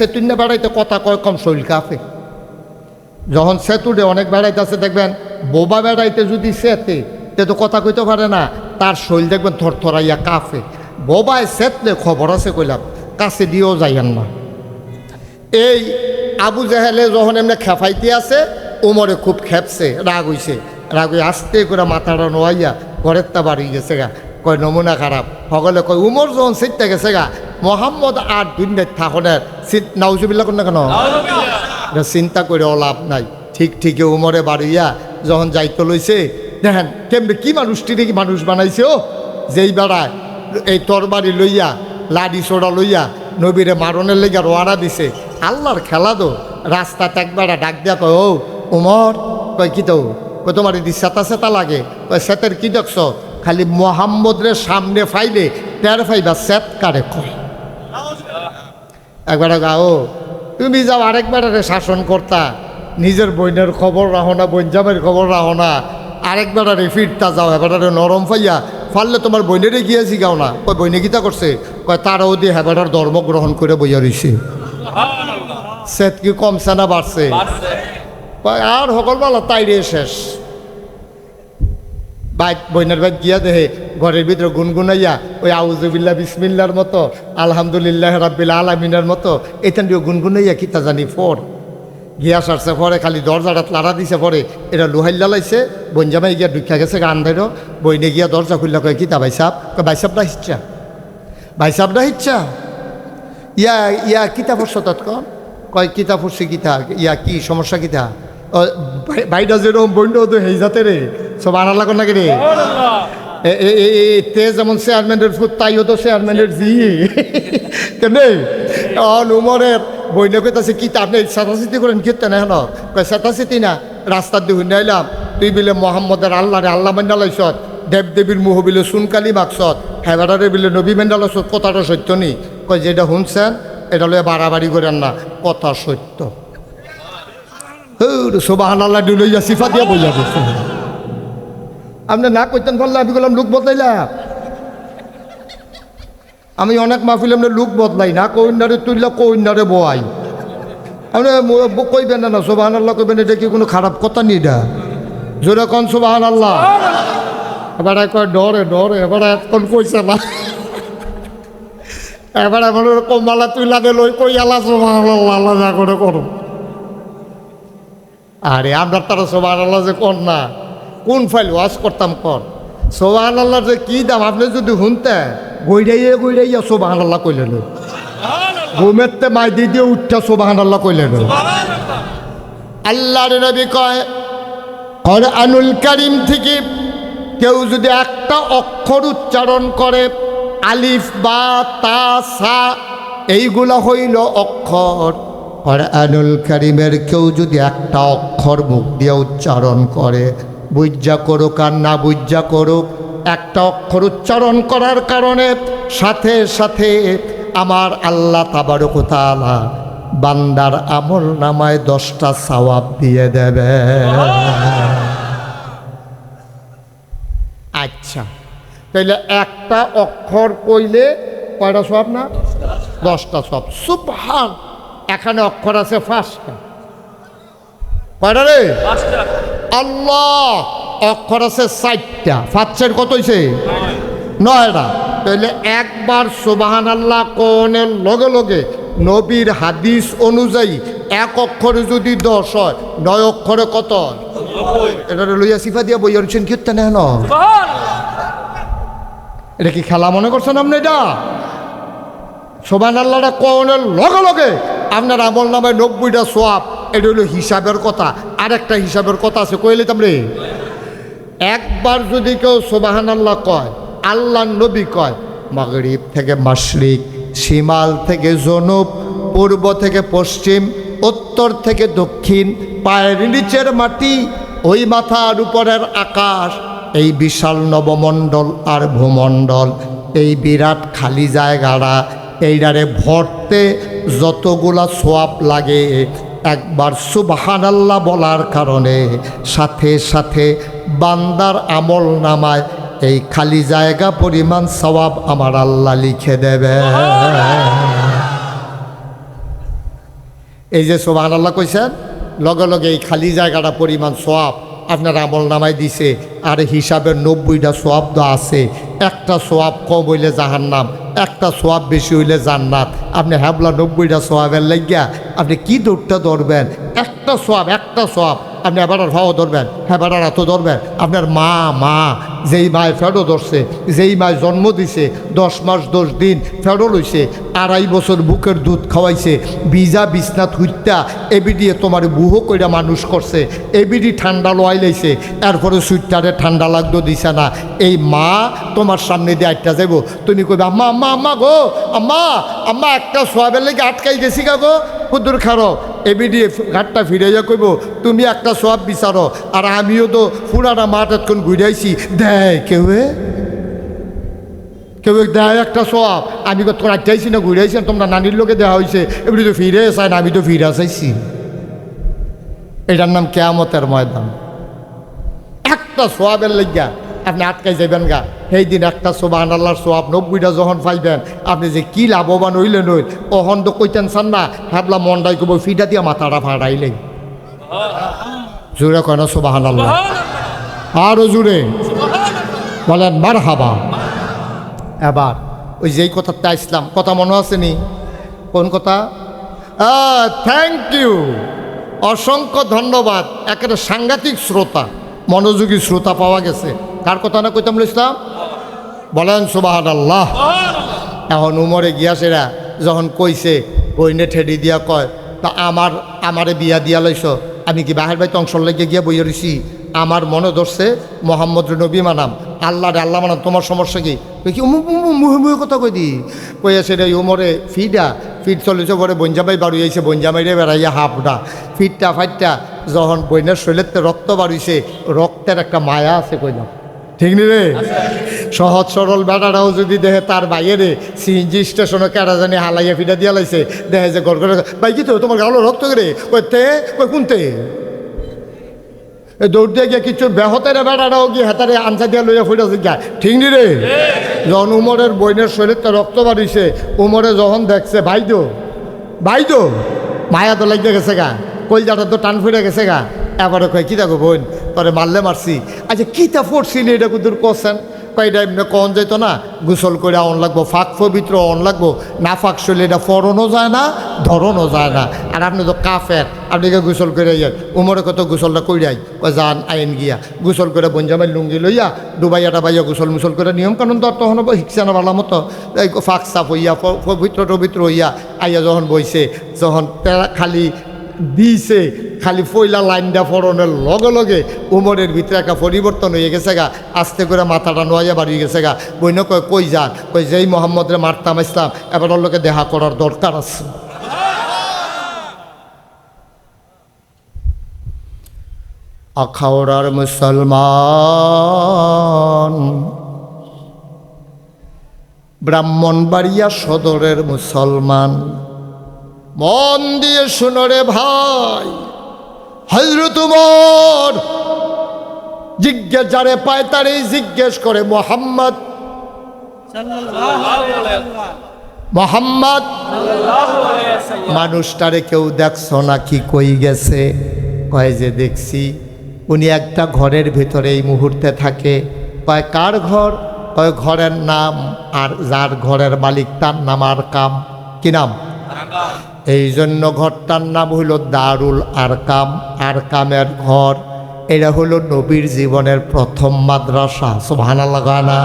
সেতুন্যা বেড়াইতে কথা কয় কম কাফে যখন সেতুডে অনেক বেড়াইতেছে, দেখবেন বোবা বেড়াইতে যদি সেতে, তে তো কথা কইতে পারে না, তার শৈল দেখবেন থরথরাইয়া কাফে বোবায় সেতলে খবর আছে কইলাম, কাছে দিয়েও যাইয়েন না। এই আবু জাহেলে যখন এমনি খেফাইতে আছে, উমরে খুব খেপছে, রাগ হইছে। রাগ হয়ে আস্তে করে মাথাটা নোয়াইয়া ঘরের তা বাড়ি গেছে গা। কয়, নমুনা খারাপ। সকলে কয়, উমর যখন সিটতে গেছে গা মোহাম্মদ আর দুনিয়ার থাকনের সিট নাউজুবিল্লা কোন না কেন? এটা চিন্তা করে লাভ নাই। ঠিক ঠিকই উমরে বাড়িয়া যখন যাইতে লইছে দেখেন কেমনে কি মানুষটি কি মানুষ বানাইছে ও? যেই বেড়ায় এই তরবারি লইয়া লাডি সোড়া লইয়া নবীরে মারণের লেগে রোয়ানা দিছে। আল্লাহর খেলা তো রাস্তাতে একবার ডাক দিয়া কয় ও উমর কয় কি তো? কয় তোমার এদি সেতা সেতা লাগে। কয় সেতের কি দেখছ? খালি মোহাম্মদের সামনে ফাইলে টের ফাইবা সেত কারে কয়। একবার গাও তুমি যাও আরেকবার শাসন করতা। নিজের বইনের খবর রাখো না বৈজামের খবর রাখো না। আরেকবার আরে ফিরতা যাও এবার নরম ফাইয়া ফাললে তোমার বইনেরে গিয়েছি গাও না। কয় বইনে গীতা করছে? কয় তারাও দিয়ে হেবাটার ধর্ম গ্রহণ করে বইয়া রইছে। সেত কি কমছে না বাড়ছে? আর সকলবেলা তাইরে শেষ। বাইক বইনার বাইক গিয়া দেহে ঘরের ভিতরে গুনগুনাইয়া ওই আউজুবিল্লা বিসমিল্লার মতো, আলহামদুলিল্লাহ রাব্বিল আলামিনের মতো এখান দিয়ে গুনগুনাইয়া কিতা জানি ফোর। গিয়া সারছে পরে খালি দরজাটা লাড়া দিছে পরে এটা লোহাইল্লা লাইছে বঞ্জামাই গিয়া ঢুকিয়া গেছে গান ধরো বইনে গিয়া দরজা খুললা কয় কিতা ভাই সাপ কয় ভাই সাপটা হিচ্ছা। ভাই সাপটা হিচ্ছা? ইয়া ইয়া কিতা পড়ছ তৎকন কয়, কিতা পড়ছি কিতা? ইয়া, কি সমস্যা কিতা? ভাইটা যেরকম বইন্ড তো হেই রে সব আনা লাগো নাকি রে? তে যেমন চেয়ারম্যানের ফুট তাইও তো চেয়ারম্যানের জি। কেনে? অন উমরের বইনে কইতাছে কি আপনি চেতাচিতি করেন? কীর্তে না হেন কয় চেতাচিতি না। রাস্তার দিয়ে হুন্ডে আইলাম তুই বিলে মোহাম্মদের আল্লাহ রে আল্লাহ মান্না লাইছত দেব দেবীর মুহ বিলে সুনকালি মাকসত হেবারে বিলে নবী মেন্ডা লাইছত কথাটা সত্য নি? কয় যেটা শুনছেন এটা লয়ে বাড়াবাড়ি করেন না কথা সত্য। সোবাহান আল্লাহ ডুলইয়া সিফা দিয়া বইয়া দিচ্ছে আপনি না কইতেন পারলে আমি বললাম লুক বদলাইলাম। আমি অনেক মাহফিল এমনি লোক বদলাই, না কইনারে তুললা কইনারে বয়াই আপনি কইবেন না সোবাহান আল্লাহ কইবেন, এটা কি কোনো খারাপ কথা নি এটা? জোরে কন সোবাহান আল্লাহ এবারে কয়, ডরে ডরে, এবারে এখন কইছে না। এবারে মনে কমালা তুইলা দে, লই কই আলা সোবাহান আল্লাহ আল্লাহ যা করে করো আরে আমরা তারা সোবাহান আল্লাহ যে কর না। কোন ফাইল ওয়াশ করতাম কর? সোবাহান আল্লাহর যে কি দাম? আপনি যদি শুনতে গৈরাইয়ে গৈরাইয়া সোবাহান আল্লাহ কইলেন। ঘুমেতে মাই দিয়ে দিয়ে উঠতে সোবাহান আল্লাহ কইলেন আল্লাহর নবী কয় আনুল কারিম থেকে কেউ যদি একটা অক্ষর উচ্চারণ করে আলিফ বা তা সা এইগুলা হইল অক্ষর। আনুল কারিমের কেউ যদি একটা অক্ষর মুখ দিয়ে উচ্চারণ করে বুঝা করুক আর না বুঝা করুক একটা অক্ষর উচ্চারণ করার কারণে সাথে সাথে আমার আল্লাহ তাবারকতালা বান্দার আমল নামায় দশটা সওয়াব দিয়ে দেবে। আচ্ছা তাইলে একটা অক্ষর কইলে কয়টা সব না? দশটা সব সুবহান এখানে অক্ষর আছে পাঁচটা। কয়টা রে? আল্লাহ অক্ষর আছে চারটা। ফাঁচের কত হয়েছে নয়টা। তাহলে একবার সুবাহান আল্লাহ কোনের লগে লগে নবীর হাদিস অনুযায়ী এক অক্ষরে যদি দশ হয় নয় অক্ষরে কত? এটা লইয়া সিফা দিয়া বই অনছেন কীর্তন হেন? এটা কি খেলা মনে করছেন আপনি এটা? সোবান আল্লাহটা কোনের লগে লগে আপনার আমল নামে নব্বইটা সোয়াব। এটা হলো হিসাবের কথা। আর একটা হিসাবের কথা আছে কইলে তামরে একবার যদি কেউ সোবাহান আল্লাহ কয় আল্লাহ নবী কয়, মাগরিব থেকে মাশরিক, শিমাল থেকে জনুব, পূর্ব থেকে পশ্চিম, উত্তর থেকে দক্ষিণ, পায়ের নিচের মাটি, ওই মাথার উপরের আকাশ, এই বিশাল নবমণ্ডল আর ভূমণ্ডল, এই বিরাট খালি জায়গাটা এইটারে ভরতে যতগুলা সোয়াব লাগে একবার সুবহান আল্লাহ বলার কারণে সাথে সাথে বান্দার আমল নামায় এই খালি জায়গা পরিমাণ সওয়াব আমার আল্লাহ লিখে দেবে। এই যে সোবাহান আল্লাহ কইছেন, লগে লগে এই খালি জায়গাটা পরিমাণ সোয়াব আপনার আমল নামায় দিছে, আর হিসাবের নব্বইটা সোয়াব তো আছে, একটা সোয়াব কম হইলে জাহান্নাম। একটা সোয়াব বেশি হইলে জান্নাত। আপনি হ্যাবলা নব্বইটা সোয়াবের লাগিয়া আপনি কি দৌড়টা ধরবেন? একটা সোয়াব একটা সোয়াব। আপনি এবার ভাও ধরবেন এবার এত ধরবেন। আপনার মা মা, যেই মায় ফেরো ধরছে, যেই মায় জন্ম দিছে, দশ মাস, দশ দিন ফেরো লইছে আড়াই বছর বুকের দুধ খাওয়াইছে বিজা বিছনাথ হুইত্যা এবিডিয়ে তোমার বুহো কইরা মানুষ করছে, এবিডি ঠান্ডা লোয়াই লাইছে, এরপরে সুইটারে ঠান্ডা লাগতো দিছে না। এই মা তোমার সামনে দিয়ে আটটা যাইব। তুমি কইবে, আম্মা আম্মা আম্মা গো, আম্মা আম্মা, একটা সোয়াবের লেগে আটকাই গেছি গা গো। কুদুর খারো এবিডি ঘাটটা ফিরাইয়া কইব, তুমি একটা সোয়াব বিচারো, আর আমিও তো পুরানা মাঠ ঘুরাইছি। দেয় কেউ কেউ দেয় একটা সোয়াব আমি তোর আটটাইছি না ঘুরাইছি তোমরা নানির লোকে দেওয়া হয়েছে এমনি তো ফিরে চাই না আমি তো ফিরে চাইছি এটার নাম কেয়ামতের ময়দান। একটা সোয়াবের লইগা আপনি আটকাই যাবেন গা। সেই দিন একটা সোবাহ আল্লাহর সোয়াব নব্বইটা যখন পাইবেন আপনি যে কি লাভবান হইলেন হইল অহন তো কইতেন চান না হাবলা মন্ডাই কব ফিটা দিয়া মাথাটা ফাড়াইলেন জোরে কেন সোবাহ আল্লাহ আরও জুড়ে বলেন মার হাবা এবার ওই যেই কথাটা আসলাম কথা মনে আছে নি? কোন কথা? থ্যাংক ইউ অসংখ্য ধন্যবাদ। একেবারে সাংঘাতিক শ্রোতা মনোযোগী শ্রোতা পাওয়া গেছে। কার কথা না কইতাম ইসলাম? বলেন সুবাহান আল্লাহ এখন উমরে গিয়াসেরা যখন কইছে বইনে ঠেডি দিয়া কয় তা আমার আমারে বিয়া দিয়া লইছ আমি কি বাহের বাড়িতে অংশ লেগে গিয়া বইয়া রইছি? আমার মনে ধরছে মোহাম্মদ নবী মানাম। আল্লাহ রে আল্লাহ মানাম তোমার সমস্যা কি? কি মুহে মুহে কথা কই দি? কই আছে রে উমরে ফিডা ফিট চলেছে পরে বঞ্জামাই বাড়ি আইছে বঞ্জামাইরে বেড়াইয়া হাফডা ফিটটা ফাইটটা যখন বইনের শরীরেতে রক্ত বাড়িছে রক্তের একটা মায়া আছে কইলাম। ঠিক নি রে? সহজ সরল বেটারাও যদি দেখে তার বাইরে সিএনজি স্টেশনে কেডা জানি হালাইয়া ফিটা দিয়া লাইছে দেখে যে গড় করে ভাই, কি তো তোমার গালো রক্ত করে কই তে? কই কোনতে? দৌড় দিয়ে গিয়ে কিছু বেহতের বেড়াটাও গিয়ে হেতারে আনসা দিয়া লইয়া ফুটাছে গা ঠিক নি রে? যখন উমরের বইনের শরীরটা রক্ত বাড়িছে, উমরে যখন দেখছে ভাইদো ভাইদো মায়া তো লাগিয়ে গেছে গা, কলজাটা তো টান ফুটে গেছে গা। এবারে কয়, কী দেখো বোন? পরে মারলে মারছি। আচ্ছা কীটা পড়ছিলি এটা কুদুর করছেন কয়টা এমনি কন যেত না, গোসল করে অন লাগবো, ফাঁক পবিত্র অন লাগবো, না ফাঁক শরীর এটা ফরনও যায় না, ধরনও যায় না। আর আপনি তো কাফের আপনাকে গোসল করে যান উমরে কত গোসলটা কইরাই, কয় যান, আইন গিয়া। গোসল করে বঞ্জামাই লুঙ্গি লইয়া ডুবাইয়া ডাবাইয়া গোসল মুসল করে নিয়ম কানুন তো তখন শিখছে না ভালো মতো। ফাঁক সাফ হইয়া পবিত্র টবিত্র হইয়া আইয়া যখন বইছে, যখন খালি দিছে। খালি ফইলা লাইনটা ফরনের লগে লগে উমরের ভিতরে একটা পরিবর্তন হয়ে গেছে গা। আস্তে করে মাথাটা নোয়াইয়া বাড়িয়ে গেছে গা। বইন কয়, কই যান? কই যেই মোহাম্মদরে মারতাম ইসলাম এবার ওর লোকে দেখা করার দরকার আছে। আখাওড়ার মুসলমান, ব্রাহ্মণবাড়িয়া সদরের মুসলমান মন দিয়ে শুনো রে ভাই। হজরত উমর জিজ্ঞেস যারে পায় তারই জিজ্ঞেস করে মোহাম্মদ? মোহাম্মদ মানুষটারে কেউ দেখছ না কি কই গেছে? কয় যে দেখছি। উনি একটা ঘরের ভিতরে এই মুহূর্তে থাকে। কয় কার ঘর? কয় ঘরের নাম আর যার ঘরের মালিক তার নাম আর কাম। কি নাম। এই জন্য ঘরটার নাম হইল দারুল আরকাম, আরকামের ঘর। এটা হলো নবীর জীবনের প্রথম মাদ্রাসা সোভানা লাগানা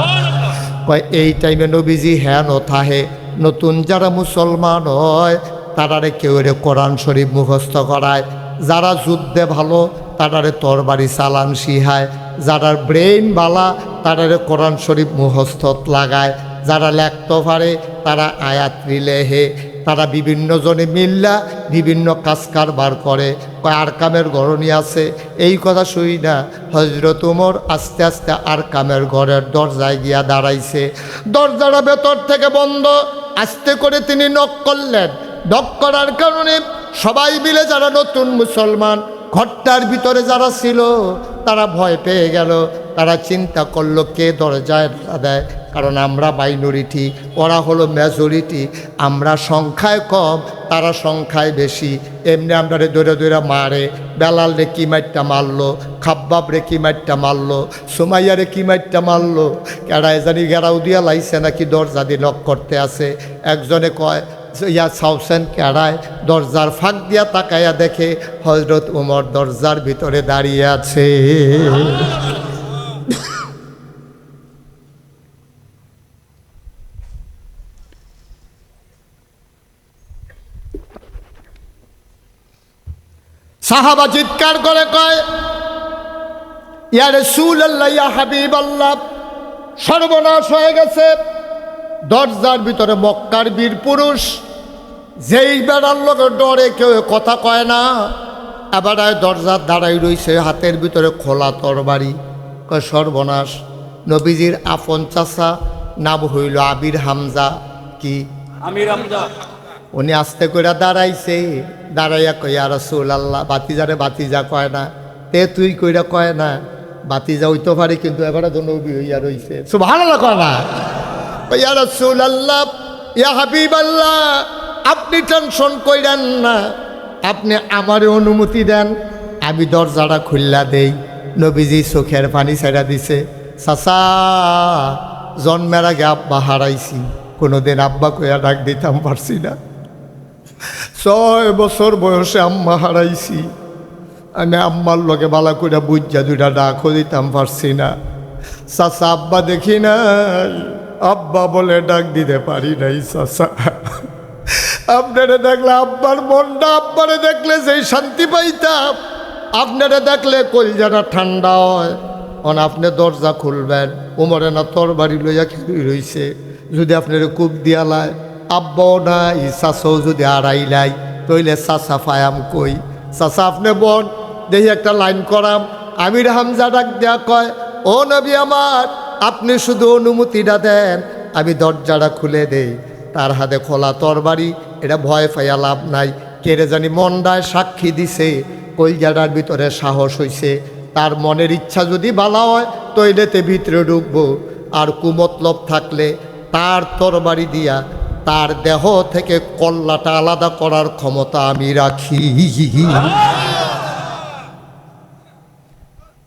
কয়, এই টাইমে নবীজি হ্যাঁ নথাহে নতুন যারা মুসলমান হয়, তারারে কেউ রে কোরআন শরীফ মুখস্থ করায়। যারা যুদ্ধে ভালো, তারারে তরবারি চালান শিহায় যারা ব্রেইন বালা, তারারে কোরআন শরীফ মুখস্থত লাগায়। যারা লেখতে পারে তারা আয়াত রিলেহে তারা বিভিন্ন জনে মিল্লা বিভিন্ন কাজ কারবার করে। কয় আরকামের গরণী আছে? এই কথা শুই না। হজরত উমর আস্তে আস্তে আর কামের ঘরের দরজায় গিয়া দাঁড়াইছে। দরজাটা ভেতর থেকে বন্ধ। আস্তে করে তিনি নক করলেন। নক করার কারণে সবাই মিলে যারা নতুন মুসলমান, ঘরটার ভিতরে যারা ছিল, তারা ভয় পেয়ে গেল। তারা চিন্তা করল, কে দরজায় দেয়? কারণ আমরা মাইনরিটি ওরা হলো মেজরিটি আমরা সংখ্যায় কম, তারা সংখ্যায় বেশি। এমনি আমরা দৌড়ে দৌড়ে মারে, বেলাল রে কি মাইটটা মারলো, খাব্বাব রে কি মাইটটা মারলো, সুমাইয়া রে কি মাইটটা মারলো কেডায় জানি গেরাও দিয়া লাইছে নাকি দরজা দিয়ে নক করতে আছে। একজনে কয়, ইয়া সাউসেন কেড়ায়, দরজার ফাঁক দিয়া তাকাইয়া দেখে হজরত উমর দরজার ভিতরে দাঁড়িয়ে আছে। সাহাবা চিৎকার করে কয় রসুল আল্লাহ হাবিব আল্লাহ সর্বনাশ হয়ে গেছে। দরজার ভিতরে মক্কার বীর পুরুষ, যেই বেড়ার লোকের ডরে কেউ কথা কয় না। এবার দরজার দাঁড়াই রইছে, হাতের ভিতরে খোলা তরবারি। কয়, সর্বনাশ, নবীজির আপন চাষা নাম হইল আবির হামজা। কি? আমির হামজা। উনি আস্তে করে দাঁড়াইছে, দাঁড়াইয়া কইয়া রসুল আল্লাহ বাতিজারে বাতিজা কয় না, তে তুই কইরা কয় না, বাতিজা হইতে পারে কিন্তু এবারে তো নবী হইয়া রইছে। সব ভালো না। কয় না ইয়া রসুল আল্লাহ ইয়া হাবিব আল্লাহ আপনি টেনশন কইরেন না, আপনি আমারে অনুমতি দেন, আমি দরজাটা খুললা দেই। নবীজি চোখের পানি ছেড়া দিছে, চাচা, জন্মের আগে আব্বা হারাইছি, কোনোদিন আব্বা কইয়া ডাক দিতাম পারছি না। ছয় বছর বয়সে আম্মা হারাইছি। আমি আম্মার লগে বালা করে বুঝা দুইটা ডাকও দিতাম, পারছি না। চাচা, আব্বা দেখি নাই। আব্বা বলে ডাক দিতে পারি নাই, চাচা। আপনারা দেখলে আব্বার মনটা, আব্বারে দেখলে সেই শান্তি পাইতাম। আপনারা দেখলে কলজাটা ঠান্ডা হয়। অন, আপনি দরজা খুলবেন। উমরে না তোর বাড়ি লইয়া খেলি রইছে? যদি আপনার কূপ দিয়ালায় আব্বাও নাই, চাচাও যদি আড়াইলাই তইলে চাচা ফায়াম কই? চাচা আপনি বন দেখি একটা লাইন করাম। আমির হামজা ডাক দেয়া কয়, ও নবী আমার, আপনি শুধু অনুমতিটা দেন, আমি দরজাটা খুলে দেই। তার হাতে খোলা তরবারি, এটা ভয় পাইয়া লাভ নাই। কেড়ে জানি মন্ডায় সাক্ষী দিছে, কলজাটার ভিতরে সাহস হইছে। তার মনের ইচ্ছা যদি বালা হয় তৈলেতে ভিতরে ঢুকবো। আর কুমতলব থাকলে তার তরবারি দিয়া তার দেহ থেকে কল্লাটা আলাদা করার ক্ষমতা আমি রাখি।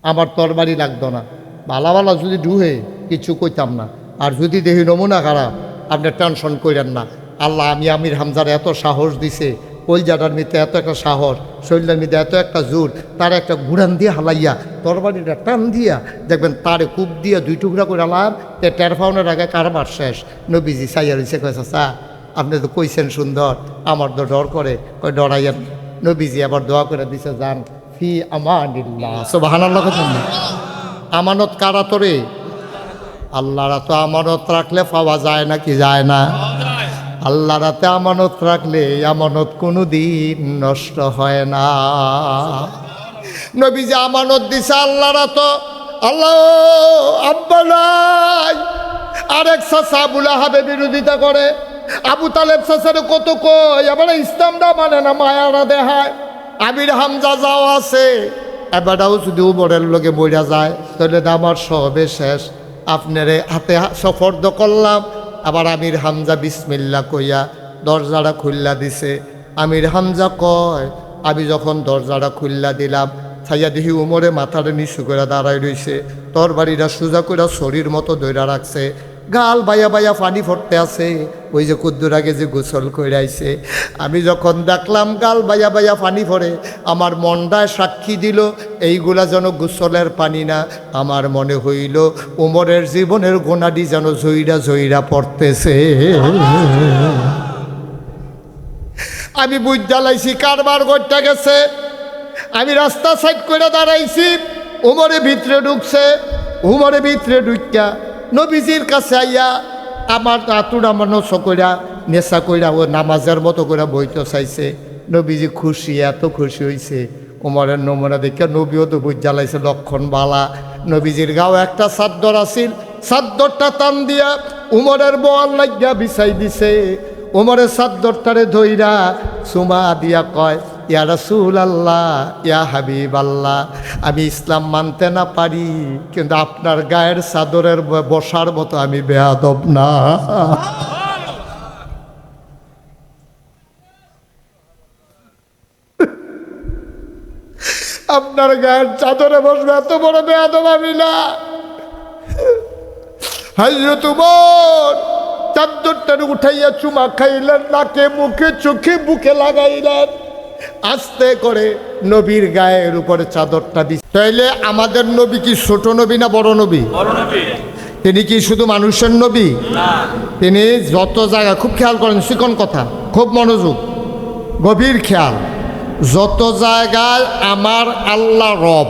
আমার তরবারি লাগতো না। বালা বালা যদি ডুহে, কিছু কইতাম না। আর যদি দেহি নমুনা খারাপ, আপনি টেনশন করেন না। আল্লাহ, আমি আমির হামজার এত সাহস দিছে কলজাটার মিতে এত একটা সাহস, শরীরের মিতে এত একটা জোর, তার একটা ঘুরান দিয়ে হালাইয়া, তরবারিটা টান দিয়া, দেখবেন তারে কূপ দিয়া দুই টুকরা করে আলাম, তে টের পাউনের আগে কারবার শেষ। নবীজি সাইয়া রয়েছে কয়েছে চা আপনি তো কইছেন সুন্দর, আমার তো ডর করে। কই ডরাইয়েন নবীজি আবার দোয়া করে দিছে, যান, ফি আমানিল্লাহ। আমানত কারা তোরে? আল্লাহরা তো আমানত রাখলে পাওয়া যায় না কি যায় না। আল্লাহ রাতে আমানত রাখলে আমানত কোনো দিন নষ্ট হয় না। নবী যে আমানত দিছে আল্লাহ আব্বা নাই। আরেক সাসা আবুল আহাবে বিরোধিতা করে। আবু তালেব সাসারে কত কই এবারে ইসলামটা মানে না মায়ারা দেহায়। আবির হামজা যাও আছে। এবারটাও যদি উমরের লোকে বইরা যায়, তাহলে আমার সবে শেষ। আপনারে হাতে সফর্দ করলাম আবার আমির হামজা বিসমিল্লা কইয়া দরজাটা খুল্লা দিছে। আমির হামজা কয়, আমি যখন দরজাটা খুল্লা দিলাম, ছাইয়া দেখি উমরে মাথাটা নিচু করে দাঁড়ায় রইছে। তোর বাড়িটা সোজা করে শরীর মতো দৈরা রাখছে। গাল বাইয়া বাইয়া পানি ফটতে আছে। ওই যে কুদ্দুর আগে যে গোসল করে আইছে। আমি যখন দেখলাম গাল বাইয়া বাইয়া পানি পড়ে আমার মনটায় সাক্ষী দিল, এইগুলা যেন গোসলের পানি না। আমার মনে হইল, উমরের জীবনের গোনাডি যেন জইরা জইরা পড়তেছে। আমি বুঝ কারবার করতে গেছে। আমি রাস্তা সাইড করে দাঁড়াইছি, উমরে ভিতরে ঢুকছে, উমরে ভিতরে ঢুকিয়া নবীজির কাছে আইয়া আমার আতুর আমার নস কইরা, নেশা কইরা ও নামাজের মতো করে বইতে চাইছে। নবীজি খুশি, এত খুশি হইছে। উমরের নমুনা দেখে নবীও তো বুঝ জ্বালাইছে, লক্ষণ বালা। নবীজির গাও একটা সাদ্দর আছিল। সাদ্দরটা টান দিয়া উমরের বোয়াল লাগিয়া বিছাই দিছে। উমরের সাদ্দরটারে ধইরা সুমা দিয়া কয় ইয়া রাসুল আল্লাহ ইয়া হাবিব আল্লাহ আমি ইসলাম মানতে না পারি, কিন্তু আপনার গায়ের চাদরের বসার মতো আমি বেয়াদব না। আপনার গায়ের চাদরে বসবে, এত বড় বেয়াদব আমি না। চাদরটার উঠাইয়া চুমা খাইলেন, নাকে মুখে চোখে বুকে লাগাইলেন। আস্তে করে নবীর গায়ের উপরে চাদরটা দিস তাইলে আমাদের নবী কি ছোট নবী না বড় নবী? তিনি কি শুধু মানুষের নবী? তিনি যত জায়গা খুব খেয়াল করেন শিকন কথা খুব মনোযোগ গভীর খেয়াল। যত জায়গায় আমার আল্লাহ রব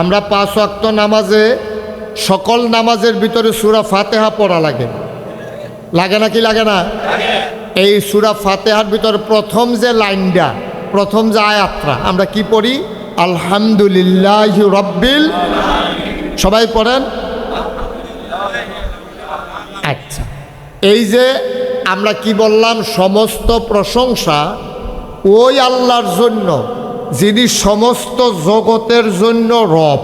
আমরা পাঁচ ওয়াক্ত নামাজে সকল নামাজের ভিতরে সুরা ফাতেহা পড়া লাগে। লাগে না কি লাগে না? এই সুরা ফাতেহার ভিতরে প্রথম যে লাইনটা, প্রথম যে আয়াতটা, আমরা কি পড়ি? আলহামদুলিল্লাহ রব্বিল সবাই পড়েন? আচ্ছা। এই যে আমরা কি বললাম, সমস্ত প্রশংসা ওই আল্লাহর জন্য, যিনি সমস্ত জগতের জন্য রব।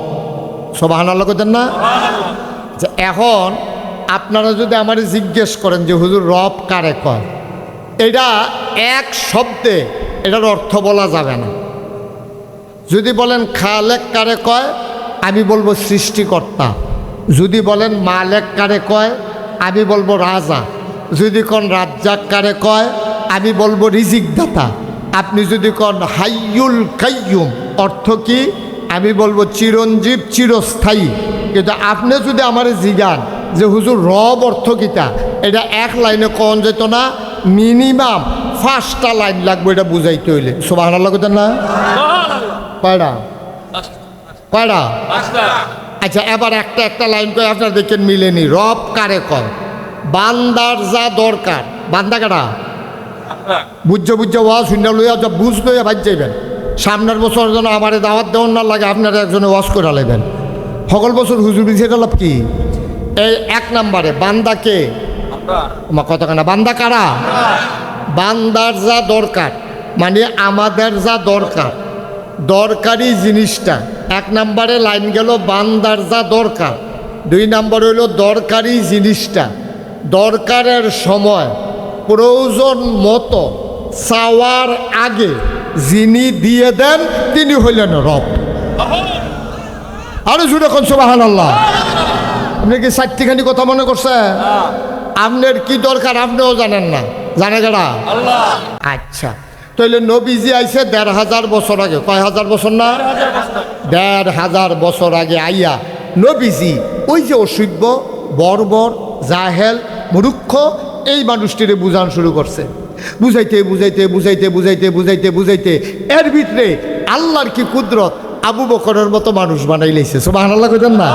সবাহান আল্লাহ করতেন না এখন আপনারা যদি আমার জিজ্ঞেস করেন যে হুজুর রব কারে কয়? এটা এক শব্দে এটার অর্থ বলা যাবে না। যদি বলেন খালেক কারে কয়, আমি বলব সৃষ্টিকর্তা। যদি বলেন মালেক কারে কয়, আমি বলব রাজা। যদি কোন রাজ্জাক কারে কয়, আমি বলব রিজিক দাতা আপনি যদি কোন হাইয়ুল কাইয়ুম, অর্থ কি? আমি বলব চিরঞ্জীব চিরস্থায়ী। কিন্তু আপনি যদি আমার জিগান যে হুজুর রব অর্থ কিতা, এটা এক লাইনে কন যেত না মিনিমাম ফার্স্টটা লাইন লাগবে এটা বুঝাইতে হইলে। সোবাহ লাগতেন না? কয়টা কয়টা আচ্ছা এবার একটা একটা লাইন করে আপনার দেখেন মিলেনি। রব কারে কয়? বান্দার যা দরকার। বান্দা কাটা বুঝছে বুঝছে, ওয়াজ শূন্য লইয়া যা বুঝ লইয়া ভাজ যাইবেন। সামনের বছর যেন আমার দাওয়াত দেওয়ার না লাগে, আপনারা একজনে ওয়াজ করে নেবেন সকল বছর হুজুর সেটা লাভ কি? এই এক নম্বরে বান্দাকে কতখানা বান্দা কারা? বান্দার যা দরকার মানে আমাদের যা দরকার দরকারি জিনিসটা। এক নম্বরে লাইন গেল বান্দার যা দরকার। দুই নম্বর হইল দরকারি জিনিসটা দরকারের সময় প্রয়োজন মতো চাওয়ার আগে যিনি দিয়ে দেন তিনি হইলেন রব। আরও জুড়ে কোন আল্লাহ আপনি কি চারটিখানি কথা মনে করছে আপনার কি দরকার আপনিও জানেন না। জানে গেরা আচ্ছা। তাইলে নবীজি আইছে দেড় হাজার বছর আগে। কয় হাজার বছর না? দেড় হাজার বছর। আগে আইয়া নবীজি ওই যে অসভ্য বর্বর জাহেল মূর্খ এই মানুষটিরে বুঝান শুরু করছে। বুঝাইতে বুঝাইতে বুঝাইতে বুঝাইতে বুঝাইতে বুঝাইতে এর ভিতরে আল্লাহর কি কুদরত? আবু বকরের মতো মানুষ বানাই লাইছে। সব আল্লাহ কইতেন না?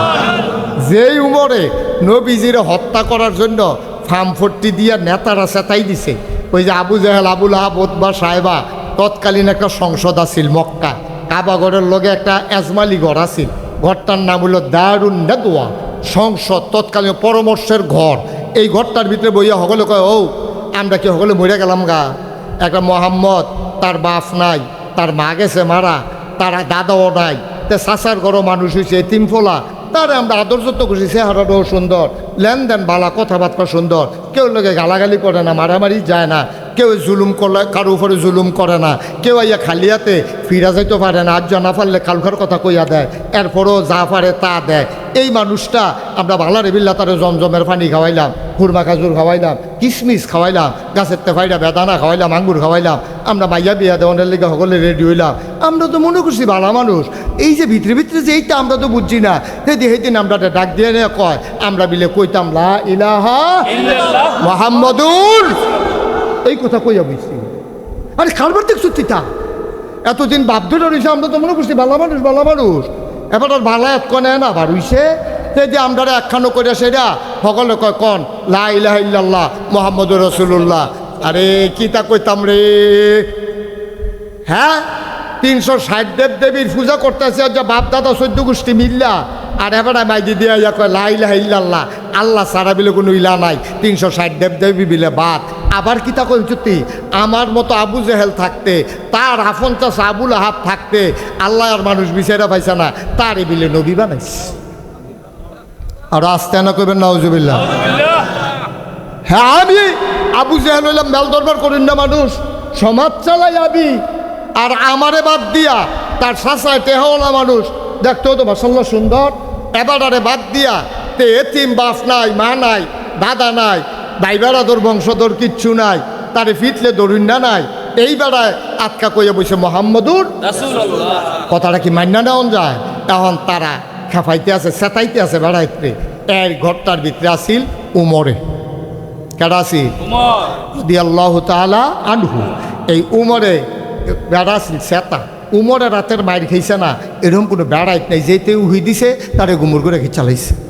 যেই উমরে নবীজিরে হত্যা করার জন্য ফার্ম ফোর্টি দিয়া নেতারা চেতাই দিছে। ওই যে আবু জাহেল আবুল আহাব সাহেবা তৎকালীন একটা সংসদ আছিল মক্কা। কাবাগরের লগে একটা এজমালি ঘর আছিল। ঘরটার নাম হলো দারুণ নেদোয়া সংসদ, তৎকালীন পরামর্শের ঘর। এই ঘরটার ভিতরে বইয়া সকলে কয় ও আমরা কি সকলে মরে গেলাম গা? একটা মোহাম্মদ, তার বাপ নাই, তার মা গেছে মারা, তার দাদাও নাই। তে চাচার ঘরও মানুষ হয়েছে তিন ফোলা তারে আমরা আদর্শ তো করছি, চেহারাটাও সুন্দর, লেনদেন বালা কথাবার্তা সুন্দর। কেউ লোকে গালাগালি করে না, মারামারি যায় না। কেউ জুলুম করলে কারও উপরে জুলুম করে না। কেউ ইয়া খালিয়াতে ফিরা যাইতে পারে না আজ না পারলে কালঘর কথা কইয়া দেয় এরপরও যা পারে তা দেয়। এই মানুষটা আমরা ভালো রেবিল্লা তারে জমজমের পানি খাওয়াইলাম হুরমা খাজুর খাওয়াইলাম কিশমিশ খাওয়াইলাম গাছের তেফাইটা বেদানা খাওয়াইলাম আঙ্গুর খাওয়াইলাম আমরা মাইয়া বিয়া দেওয়ানের লেগে সকলে রেডি হইলাম। আমরা তো মনে করছি ভালো মানুষ এই যে ভিতরে ভিতরে যে এইটা আমরা তো বুঝছি না। সেদি সেদিন আমরা ডাক দিয়ে নিয়ে কয় আমরা বিলে কইতাম লা ইলাহা মোহাম্মদুর এই কথা কইয়া বুঝছি আরে কারবার দেখছ তিতা এতদিন বাপদুটা রয়েছে আমরা তো মনে করছি ভালো মানুষ ভালো মানুষ। এবার আর ভালো এক কনে না বার হইছে। সেই যে আমরা একখানো করে সেটা সকলে কয় কন, লা ইলাহা ইল্লাল্লাহ মোহাম্মদ রসুল্লাহ আরে কি তা কইতাম রে? হ্যাঁ? তিনশো ষাট দেব দেবীর পূজা করতেছে, আর যা বাপ দাদা চোদ্দ গোষ্ঠী মিল্লা। আর এবার মাইদি দিয়া ইয়া কয় লাইলা ইল্লাল্লাহ, আল্লাহ সারা বিলে কোনো ইলা নাই, তিনশো ষাট দেব দেবী বিলে বাদ। আবার কিতা কই চুতি আমার মতো আবু জেহেল থাকতে, তার আফন চাষ আবুল আহাব থাকতে, আল্লাহ আর মানুষ বিচারা পাইছে না তারই বিলে নবী বানাইছে। আর আস্তে না কইবেন নওজুবিল্লাহ হ্যাঁ আমি আবু জেহেল হইলাম মেল দরবার করেন না মানুষ, সমাজ চালাই আমি। আর আমারে বাদ দিয়া তার শাসায় টেহাওয়ালা মানুষ দেখতেও তো মাসাল্লাহ সুন্দর। এবার বাদ দিয়া তে এতিম বাপ নাই মা নাই দাদা নাই ভাই বেড়াদর বংশধর কিচ্ছু নাই তারে ফিটলে দরুন না নাই। এই বেড়ায় আটকা কইয়া বসে মোহাম্মদুর। কথাটা কি মান্না নেওয়া যায়? এখন তারা খেফাইতে আছে সেতাইতে আছে বেড়াইতে। এর ঘরটার ভিতরে আসিল উমরে। কেডা আসিল দি আল্লাহ তালা আনহু। এই উমরে বেড়া আসিল সেতা। উমরে রাতের মায়ের খেয়েছে না, এরকম কোনো বেড়াইত নাই যেতে উহি দিছে, তারে গুমুর করে চালাইছে।